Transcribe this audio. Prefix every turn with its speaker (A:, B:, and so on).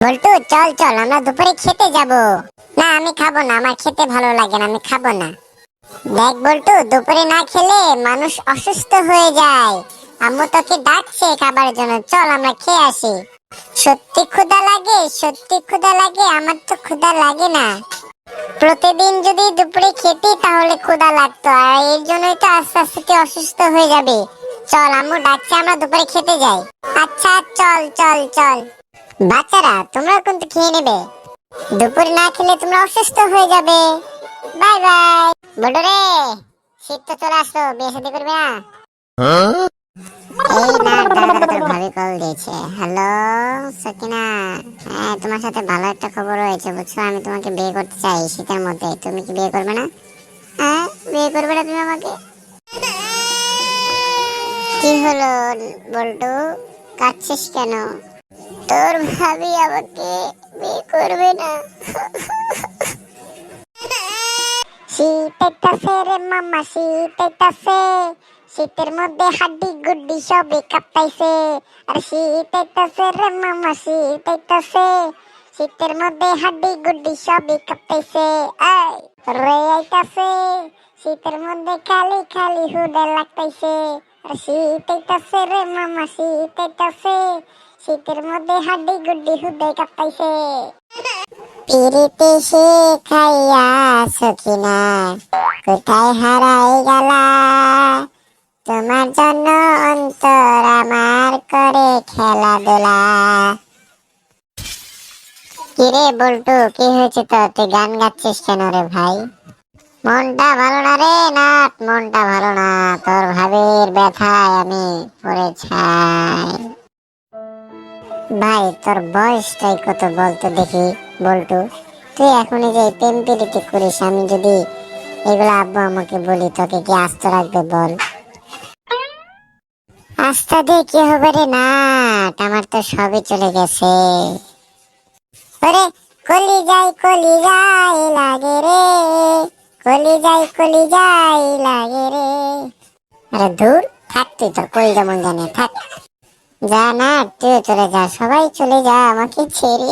A: বল্টু, চল চল, আমরা দুপুরে খেতে যাব। না, আমি খাব না, আমার খেতে ভালো লাগে না, আমি খাব না। দেখ বল্টু, দুপুরে না খেলে মানুষ অসুস্থ হয়ে যায়। আম্মু তোকে ডাকছে খাবার জন্য, চল আমরা খেয়ে আসি। সত্যি ক্ষুধা লাগে, সত্যি ক্ষুধা লাগে, আমার তো ক্ষুধা লাগে না। প্রতিদিন যদি দুপুরে খেতি, তাহলে ক্ষুধা লাগতো, আর এর জন্যই তো আস্তে আস্তে অসুস্থ হয়ে যাবে। চল, আম্মু ডাকছে, আমরা দুপুরে খেতে যাই। আচ্ছা চল চল চল। বাচ্চারা তোমরা কিন্তু খেয়ে নেবে। দুপুরে না খেলে তোমরা অসুস্থ হয়ে যাবে। Bye bye. বড় রে শীত তো চলে আসলো, বিয়ে শাদী করবে না? এই না তোর ভাবি কল দিয়েছে। হ্যালো সকিনা। হ্যাঁ তোমার সাথে ভালো একটা খবর হয়েছে বুঝছ? আমি তোমাকে বিয়ে করতে চাই শীতের মধ্যে। তুমি কি বিয়ে করবে না? হ্যাঁ বিয়ে করবে না তুমি আমাকে? কি হলো, বল্টু? কাঁদছিস কেন? তোর ভাবি আমাকে বিয়ে করবে না। শীত রে মামা শীত আইতাছে শীতের মধ্যে হাড্ডি গুড্ডি সবে কাঁপতাইছে। আর শীত আইতাছে রে মামা শীত আইতাছে শীতের মধ্যে হাড্ডি গুড্ডি সবে কাঁপতাইছে, এই। রে আইতাছে, শীতের মধ্যে খালি খালি হুদা লাগতাইছে। আর শীত আইতাছে রে মামা শীত আইতাছে শীতের মধ্যে হাড্ডি গুড্ডি হুদে কাঁপতাইছে। পিরিতে সে খাইয়া সখিনা, কোথায় হারাই গেলা? তোমার জন্য অন্তর আমার করে খেলাধুলা। কিরে কি হয়েছে তো তুই গান গাচ্ছিস কেন রে ভাই? মনটা ভালো না রে নাট, মনটা ভালো না। তোর ভাবির ব্যথায় আমি পড়ে ছাই। ভাই, তোর বয়সটাই কত বলতো দেখি, বল্টু। তুই এখনই যে প্রেম করিস, আমি যদি এগুলো আব্বু আমাকে বলি, তোকে কি আস্ত রাখবে বল? আস্থা দিয়ে কি হবে রে না আমার তো সবই চলে গেছে। কলি যাই কলি যাই লাগে রে। কলি যাই কলি যাই লাগে রে। আরে দূর, থাক তুই তোর কই যেমন জানে, থাক। যা না তুই চলে যা সবাই চলে যা আমাকে ছেড়ে।